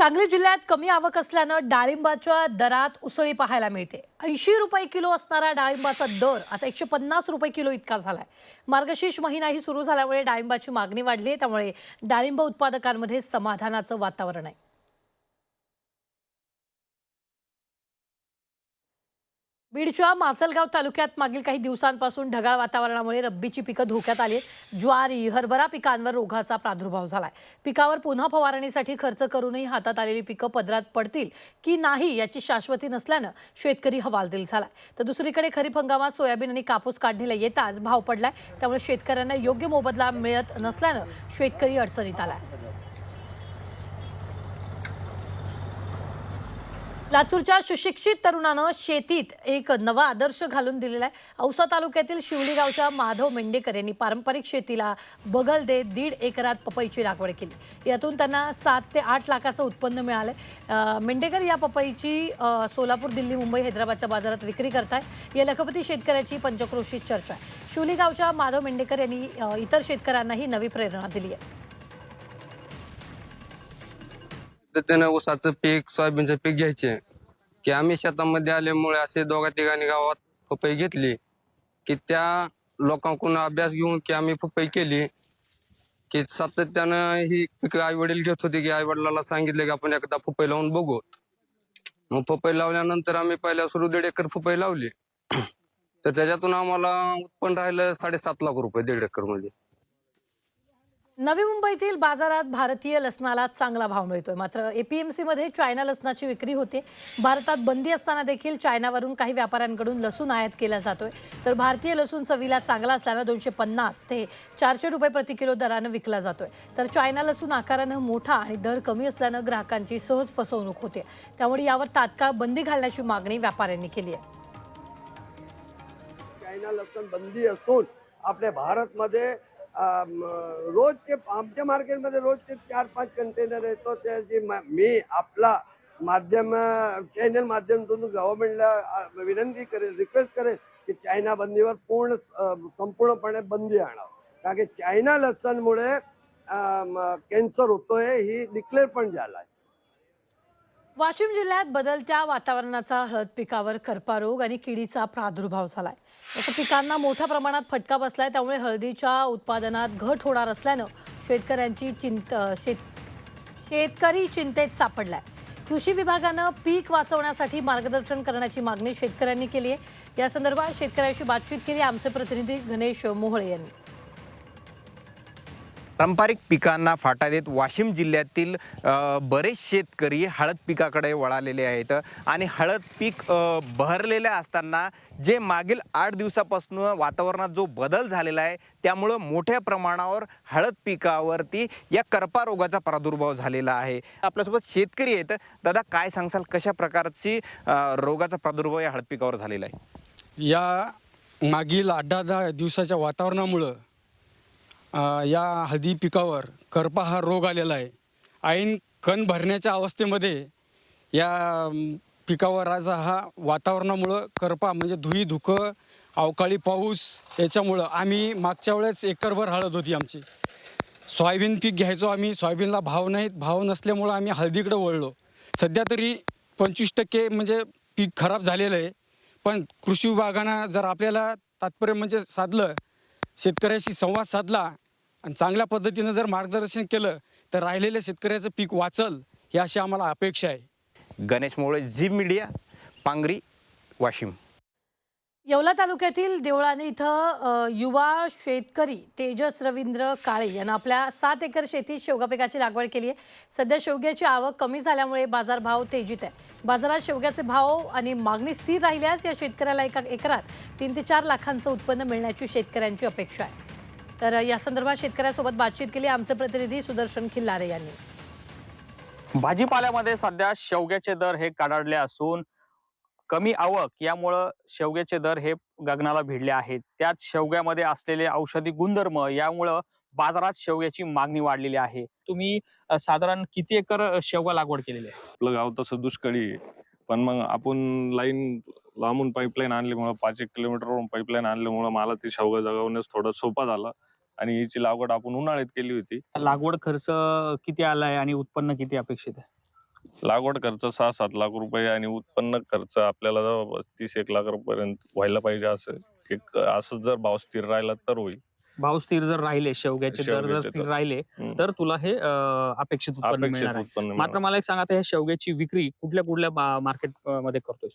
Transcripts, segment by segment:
सांगली जिल्ह्यात कमी आवक असल्यानं डाळिंबाच्या दरात उसळी पाहायला मिळते. ऐंशी रुपये किलो असणारा डाळिंबाचा दर आता एकशे पन्नास रुपये किलो इतका झालाय. मार्गशीर्ष महिनाही सुरू झाल्यामुळे डाळिंबाची मागणी वाढली आहे त्यामुळे डाळिंब उत्पादकांमध्ये समाधानाचं वातावरण आहे. बीडच्या मासलगाव तालुक्यात मागील काही दिवसांपासून ढगाळ वातावरणामुळे रब्बीची पिकं धोक्यात आली आहेत. ज्वारी हरभरा पिकांवर रोगाचा प्रादुर्भाव झालाय. पिकावर पुन्हा फवारणीसाठी खर्च करूनही हातात आलेली पिकं पदरात पडतील की नाही याची शाश्वती नसल्यानं शेतकरी हवालदिल झालाय. तर दुसरीकडे खरीप हंगामात सोयाबीन आणि कापूस काढणीला येताच भाव पडलाय. त्यामुळे शेतकऱ्यांना योग्य मोबदला मिळत नसल्यानं शेतकरी अडचणीत आलाय. लातूरच्या सुशिक्षित तरुणानं शेतीत एक नवा आदर्श घालून दिलेला आहे. औसा तालुक्यातील शिवली गावच्या माधव मेंढेकर यांनी पारंपरिक शेतीला बगल देत दीड एकरात पपईची लागवड केली. यातून त्यांना सात ते आठ लाखाचं उत्पन्न मिळालं मेंढेकर या पपईची सोलापूर दिल्ली मुंबई हैदराबादच्या बाजारात विक्री करताय. या लखपती शेतकऱ्याची पंचक्रोशीत चर्चा आहे. शिवली गावच्या माधव मेंढेकर यांनी इतर शेतकऱ्यांनाही नवी प्रेरणा दिली आहे. पद्धतीनं ऊसाचं पीक सोयाबीनचं पीक घ्यायचे. की आम्ही शेतामध्ये आल्यामुळे असे दोघा तिघांनी गावात पपई घेतली. की त्या लोकांकडून अभ्यास घेऊन की आम्ही पपई केली. की सातत्यानं ही पीक आई वडील घेत होते की आई वडिलाला सांगितलं की आपण एकदा पपई लावून बघू. मग पपई लावल्यानंतर आम्ही पहिल्या सुरू दीड एकर पपई लावली. तर त्याच्यातून आम्हाला उत्पन्न राहिलं साडेसात लाख रुपये दीड एकरमध्ये नवी मुंबईतील बाजारात भारतीय लसणाला चांगला भाव मिळतोय. मात्र एपीएमसीमध्ये चायना लसणाची विक्री होते. भारतात बंदी असताना देखील चायनावरून काही व्यापाऱ्यांकडून लसूण आयात केला जातोय. तर भारतीय लसूण चवीला चांगला असल्यानं दोनशे पन्नास ते चारशे रुपये प्रति किलो दरानं विकला जातोय. तर चायना लसूण आकारानं मोठा आणि दर कमी असल्यानं ग्राहकांची सहज फसवणूक होते. त्यामुळे यावर तात्काळ बंदी घालण्याची मागणी व्यापाऱ्यांनी केली आहे. चायना लसूण बंदी असून आपल्या भारतमध्ये अम, रोजचे आमच्या मार्केटमध्ये रोजचे चार पाच कंटेनर येतो त्याची मी आपला माध्यम चॅनल माध्यमातून गव्हर्नमेंटला विनंती करेल रिक्वेस्ट करेल की चायना बंदीवर पूर्ण संपूर्णपणे बंदी आणावं. कारण की चायना लसणमुळे कॅन्सर होतोय ही डिक्लेअर पण झालाय. वाशिम जिल्ह्यात बदलत्या वातावरणाचा हळद पिकावर कर्पारोग आणि किडीचा प्रादुर्भाव झालाय. याचा पिकांना मोठ्या प्रमाणात फटका बसलाय त्यामुळे हळदीच्या उत्पादनात घट होणार असल्यानं शेतकऱ्यांची चिंत शेत शेतकरी चिंतेत सापडलाय. कृषी विभागानं पीक वाचवण्यासाठी मार्गदर्शन करण्याची मागणी शेतकऱ्यांनी केली आहे. या संदर्भात शेतकऱ्यांशी बातचीत केली. आमचे प्रतिनिधी गणेश मोहळे यांनी. पारंपरिक पिकांना फाटा देत वाशिम जिल्ह्यातील बरेच शेतकरी हळद पिकाकडे वळालेले आहेत. आणि हळद पीक बहरलेले असताना जे मागील आठ दिवसापासून वातावरणात जो बदल झालेला आहे त्यामुळं मोठ्या प्रमाणावर हळद पिकावरती या करपा रोगाचा प्रादुर्भाव झालेला आहे. आपल्यासोबत शेतकरी आहेत. दादा काय सांगसाल कशा प्रकारची रोगाचा प्रादुर्भाव या हळद पिकावर झालेला आहे? या मागील आठ दहा दिवसाच्या वातावरणामुळं अ, या हळदी पिकावर करपा हा रोग आलेला आहे. ऐन कण भरण्याच्या अवस्थेमध्ये या अम, पिकावर आज हा वातावरणामुळं करपा म्हणजे धुई धुकं अवकाळी पाऊस याच्यामुळं आम्ही मागच्या वेळेस एकरभर हळद होती आमची. सोयाबीन पीक घ्यायचो आम्ही सोयाबीनला भाव नाहीत भाव नसल्यामुळं आम्ही हळदीकडे वळलो. सध्या तरी पंचवीस टक्के म्हणजे पीक खराब झालेलं आहे. पण कृषी विभागानं जर आपल्याला तात्पर्य म्हणजे साधलं शेतकऱ्याशी संवाद साधला आणि चांगल्या पद्धतीनं जर मार्गदर्शन केलं तर राहिलेल्या शेतकऱ्याचं पीक वाचल ही अशी आम्हाला अपेक्षा आहे. Ganesh Mole Zee media Pangri Washim. Yeola तालुक्यातील देवळाने इथं युवा शेतकरी तेजस रवींद्र काळे यांना आपल्या सात एकर शेतीत शेवगा पिकाची लागवड केली आहे. सध्या शेवग्याची आवक कमी झाल्यामुळे बाजारभाव तेजीत आहे. बाजारात शेवग्याचे भाव आणि मागणी स्थिर राहिल्यास या शेतकऱ्याला एका एकरात तीन ते चार लाखांचं उत्पन्न मिळण्याची शेतकऱ्यांची अपेक्षा आहे. तर या संदर्भात शेतकऱ्यासोबत बातचीत केली. आमचे प्रतिनिधी सुदर्शन खिल्लारे यांनी. भाजीपाल्यामध्ये सध्या शेवग्याचे दर हे कडाडले असून कमी आवक यामुळं शेवग्याचे दर हे गगनाला भिडले आहेत. त्यात शेवग्यामध्ये असलेले औषधी गुणधर्म यामुळं बाजारात शेवग्याची मागणी वाढलेली आहे. तुम्ही साधारण किती एकर शेवगा लागवड केलेली आहे? आपलं गाव तसं दुष्काळी पण मग आपण लाईन लांबून पाईपलाईन आणल्यामुळं पाच एक किलोमीटरवरून पाईपलाईन आणल्यामुळं मला ती शेवगा जगवण्यास थोडं सोपा झाला. आणि हिची लागवड आपण उन्हाळ्यात केली होती लागवड खर्च किती आलाय आणि उत्पन्न किती अपेक्षित आहे लागवड खर्च सहा सात लाख रुपये आणि उत्पन्न खर्च आपल्याला जवळपास तीस एक लाख रुपयापर्यंत व्हायला पाहिजे असं एक असं जर भाव स्थिर राहिला तर होईल भाव स्थिर जर राहिले शेवग्याचे दर जर शेवग्याचे स्थिर दर. राहिले हम्म. तर तुला हे अं, अपेक्षित उत्पन्न अपेक्षित मिळणार आहे उत्पन्न मात्र. मला एक सांगा आता ह्या शेवग्याची विक्री कुठल्या कुठल्या मार्केटमध्ये करतोय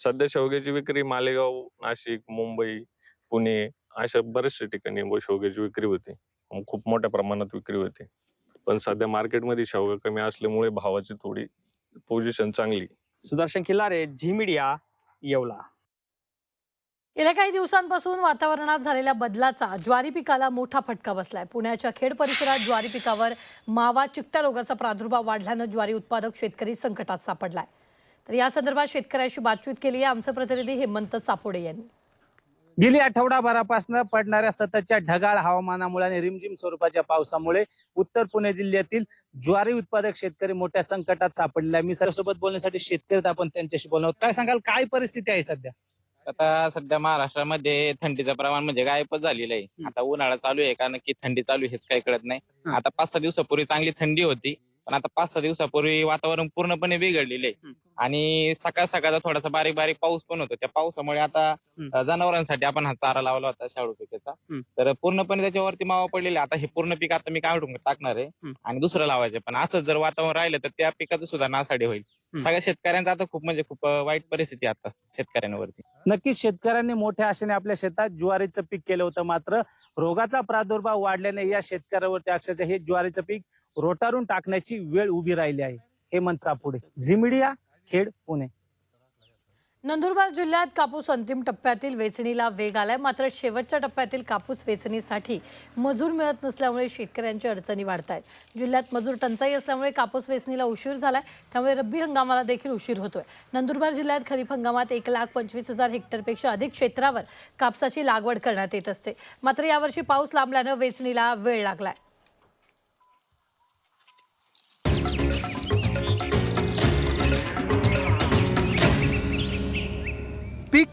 सध्या शेवग्याची विक्री मालेगाव नाशिक मुंबई पुणे अशा बरेचशा ठिकाणी व शेवग्याची विक्री होते. खूप मोठ्या प्रमाणात विक्री होते. पण सध्या मार्केटमध्ये शेवगा कमी असल्यामुळे भावाची थोडी पोझिशन चांगली. Sudarshan Khillare Zee media Yeola. गेल्या काही दिवसांपासून वातावरणात झालेल्या बदलाचा ज्वारी पिकाला मोठा फटका बसलाय. पुण्याच्या खेड परिसरात ज्वारी पिकावर मावा चिकट्या रोगाचा प्रादुर्भाव वाढल्यानं ज्वारी उत्पादक शेतकरी संकटात सापडलाय. तर या संदर्भात शेतकऱ्याशी बातचीत केली आहे आमचे प्रतिनिधी हेमंत चापोडे यांनी. गेली आठवडाभरापासून पडणाऱ्या सततच्या ढगाळ हवामानामुळे आणि रिमझिम स्वरूपाच्या पावसामुळे उत्तर पुणे जिल्ह्यातील ज्वारी उत्पादक शेतकरी मोठ्या संकटात सापडले. मी सरासोबत बोलण्यासाठी शेतकरी आपण त्यांच्याशी बोलणार. काय सांगाल? काय परिस्थिती आहे सध्या? आता सध्या महाराष्ट्रामध्ये थंडीचं प्रमाण म्हणजे गायबच झालेलं आहे. आता उन्हाळा चालू आहे. का नक्की थंडी चालू हेच काही कळत नाही. आता पाच सहा दिवसापूर्वी चांगली थंडी होती. पण आता पाच सहा दिवसापूर्वी वातावरण पूर्णपणे बिघडलेलं आहे. आणि सकाळ सकाळचा थोडासा बारीक बारीक पाऊस पण होतो त्या पावसामुळे आता. अं, जनावरांसाठी आपण हा चारा लावला होता शाळू पिकाचा. तर पूर्णपणे त्याच्यावरती मावा पडलेला आहे. आता हे पूर्ण पीक आता मी काढून टाकणार आहे. आणि दुसरं लावायचं पण असंच जर वातावरण राहिलं तर त्या पिकाचं सुद्धा नासाडी होईल. सगळ्या शेतकऱ्यांचा आता खूप म्हणजे खूप अं, वाईट परिस्थिती आहे आता शेतकऱ्यांवरती नक्कीच शेतकऱ्यांनी मोठ्या आशेने आपल्या शेतात ज्वारीचं पीक केलं होतं मात्र रोगाचा प्रादुर्भाव वाढल्याने या शेतकऱ्यावरती अक्षरशः हे ज्वारीचं पीक रोटारून टाकण्याची वेळ उभी राहिली आहे. Hemant Chapude Zee media media Khed Pune. Nandurbar जिल्ह्यात कापूस अंतिम टप्प्यातील वेचणीला वेग आलाय. मात्र शेवटच्या टप्प्यातील कापूस वेचणीसाठी मजूर मिळत नसल्यामुळे शेतकऱ्यांची अडचणी वाढत आहेत जिल्ह्यात मजूर टंचाई असल्यामुळे कापूस वेचणीला उशीर झालाय. त्यामुळे रब्बी हंगामाला देखील उशीर होतोय. नंदुरबार जिल्ह्यात खरीप हंगामात एक लाख पंचवीस हजार हेक्टरपेक्षा अधिक क्षेत्रावर कापसाची लागवड करण्यात येत असते. मात्र यावर्षी पाऊस लांबल्यानं वेचणीला वेळ लागलाय.